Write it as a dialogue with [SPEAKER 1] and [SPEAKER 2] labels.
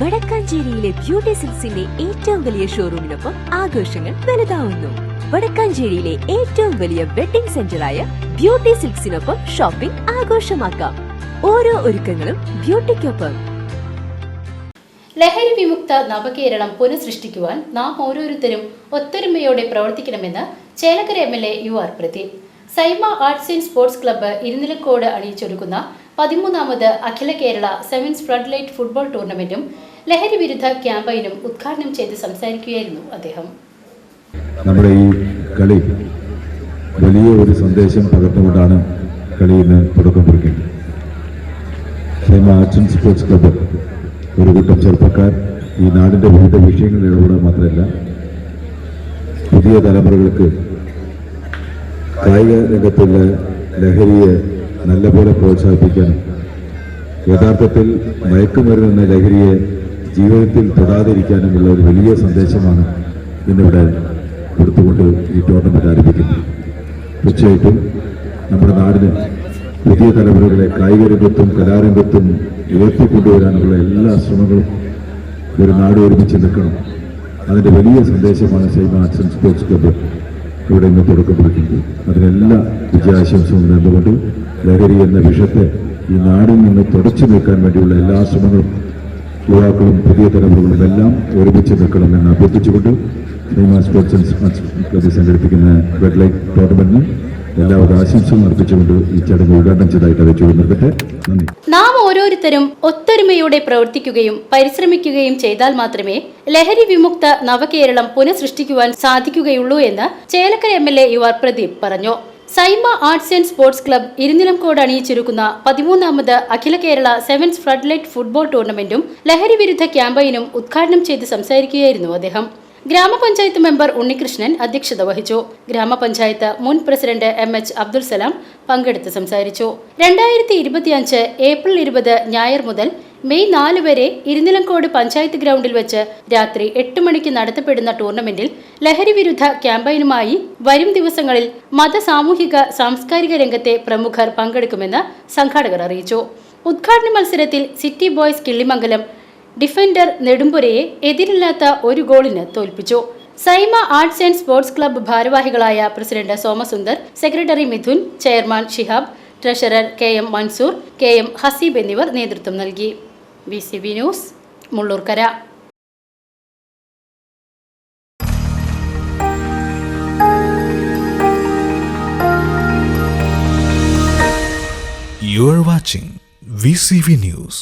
[SPEAKER 1] വടക്കാഞ്ചേരിയിലെ beauty സിൽസിന്റെ ഏറ്റവും വലിയ ഷോറൂമിനൊപ്പം ആഘോഷങ്ങൾ വലുതാവുന്നു. വടക്കാഞ്ചേരിയിലെ ഏറ്റവും വലിയ വെഡിംഗ് സെന്ററായ ബ്യൂട്ടി സിൽക്സിനൊപ്പം ഷോപ്പിംഗ് ആഘോഷമാക്കാം. ഓരോ ഒരുക്കങ്ങളും ബ്യൂട്ടിക്കൊപ്പം.
[SPEAKER 2] ലഹരി വിമുക്ത നവകേരളം പുനഃസൃഷ്ടിക്കുവാൻ നാം ഓരോരുത്തരും ഒത്തൊരുമയോടെ പ്രവർത്തിക്കണമെന്ന് Chelakkara M L A U R Pradeep. Saima arts and sports club Irunilamcode അണിയിച്ചൊരുക്കുന്ന പതിമൂന്നാമത് അഖില Kerala sevens flood light football ടൂർണമെന്റും ലഹരി വിരുദ്ധ ക്യാമ്പയിനും ഉദ്ഘാടനം ചെയ്ത് സംസാരിക്കുകയായിരുന്നു അദ്ദേഹം.
[SPEAKER 3] നമ്മുടെ ഈ കളി വലിയ ഒരു സന്ദേശം പകർന്നുകൊണ്ടാണ് കളി ഇന്ന് തുടക്കം കുറിക്കുന്നത്. സ്പോർട്സ് ക്ലബ്ബ് ഒരു കൂട്ടം ചെറുപ്പക്കാർ ഈ നാടിന്റെ വിവിധ വിഷയങ്ങളിൽ ഇടപെടുക മാത്രമല്ല പുതിയ തലമുറകൾക്ക് കായിക രംഗത്തുള്ള ലഹരിയെ നല്ലപോലെ പ്രോത്സാഹിപ്പിക്കണം യഥാർത്ഥത്തിൽ മയക്കുമരുന്ന് ലഹരിയെ ജീവിതത്തിൽ തൊടാതിരിക്കാനുമുള്ള ഒരു വലിയ സന്ദേശമാണ് ഇന്നിവിടെ കൊടുത്തുകൊണ്ട് ഈ ടൂർണമെന്റ് ആരംഭിക്കുന്നത്. തീർച്ചയായിട്ടും നമ്മുടെ നാടിന് പുതിയ തലമുറകളെ കായിക രംഗത്തും കലാരംഗത്തും ഉയർത്തിക്കൊണ്ടുവരാനുള്ള എല്ലാ ശ്രമങ്ങളും ഒരു നാട് ഒരുമിച്ച് നിൽക്കണം. അതിന്റെ വലിയ സന്ദേശമാണ് Saima arts and sports club. ഇവിടെ ഇന്ന് തുടക്കം കുറിക്കുന്നത് അതിനെല്ലാ വിജയാശംസവും നേർന്നുകൊണ്ട് ലഹരി എന്ന വിഷത്തെ ഈ നാടിൽ നിന്ന് തുടച്ചു നിൽക്കാൻ വേണ്ടിയുള്ള എല്ലാ ശ്രമങ്ങളും യുവാക്കളും പുതിയ തലമുറകളും എല്ലാം ഒരുമിച്ച് നിൽക്കണമെന്ന് അഭ്യർത്ഥിച്ചുകൊണ്ട് സൈമ സ്പോർട്സ് ക്ലബ്ബ് സംഘടിപ്പിക്കുന്ന റെഡ് ലൈറ്റ് ടൂർണമെന്റിന് എല്ലാവിധ ആശംസകളും അർപ്പിച്ചുകൊണ്ട് ഈ ചടങ്ങ് ഉദ്ഘാടനം ചെയ്തതായിട്ട് അറിയിച്ചു നിർത്തട്ടെ നന്ദി.
[SPEAKER 2] ഓരോരുത്തരും ഒത്തൊരുമയോടെ പ്രവർത്തിക്കുകയും പരിശ്രമിക്കുകയും ചെയ്താൽ മാത്രമേ ലഹരി വിമുക്ത നവകേരളം പുനഃസൃഷ്ടിക്കുവാൻ സാധിക്കുകയുള്ളൂ എന്ന് Chelakkara M L A U R Pradeep പറഞ്ഞു. Saima arts and sports club Irunilamcode അണിയിച്ചൊരുക്കുന്ന പതിമൂന്നാമത് അഖില Kerala sevens flood light football ടൂർണമെന്റും ലഹരി വിരുദ്ധ ക്യാമ്പയിനും ഉദ്ഘാടനം ചെയ്ത് സംസാരിക്കുകയായിരുന്നു അദ്ദേഹം. ഗ്രാമപഞ്ചായത്ത് മെമ്പർ ഉണ്ണികൃഷ്ണൻ അധ്യക്ഷത വഹിച്ചു. ഗ്രാമപഞ്ചായത്ത് മുൻ president M H Abdul Salam പങ്കെടുത്ത് സംസാരിച്ചു. രണ്ടായിരത്തി ഇരുപത്തിയഞ്ച് ഏപ്രിൽ ഇരുപത് ഞായർ മുതൽ മെയ് നാല് വരെ ഇരുനിലങ്കോട് പഞ്ചായത്ത് ഗ്രൗണ്ടിൽ വെച്ച് രാത്രി എട്ട് മണിക്ക് നടത്തപ്പെടുന്ന ടൂർണമെന്റിൽ ലഹരി വിരുദ്ധ ക്യാമ്പയിനുമായി വരും ദിവസങ്ങളിൽ മത സാമൂഹിക സാംസ്കാരിക രംഗത്തെ പ്രമുഖർ പങ്കെടുക്കുമെന്ന് സംഘാടകർ അറിയിച്ചു. ഉദ്ഘാടന മത്സരത്തിൽ സിറ്റി ബോയ്സ് കിള്ളിമംഗലം ഡിഫൻഡർ നെടുമ്പുരയെ എതിരില്ലാത്ത ഒരു ഗോളിന് തോൽപ്പിച്ചു. Saima arts and sports club ഭാരവാഹികളായ president Somasundar secretary Midhun chairman Shihab treasurer K M Mansoor K M Haseeb എന്നിവർ നേതൃത്വം നൽകി. B C B news Mulloorkara.
[SPEAKER 4] You are watching VCV News.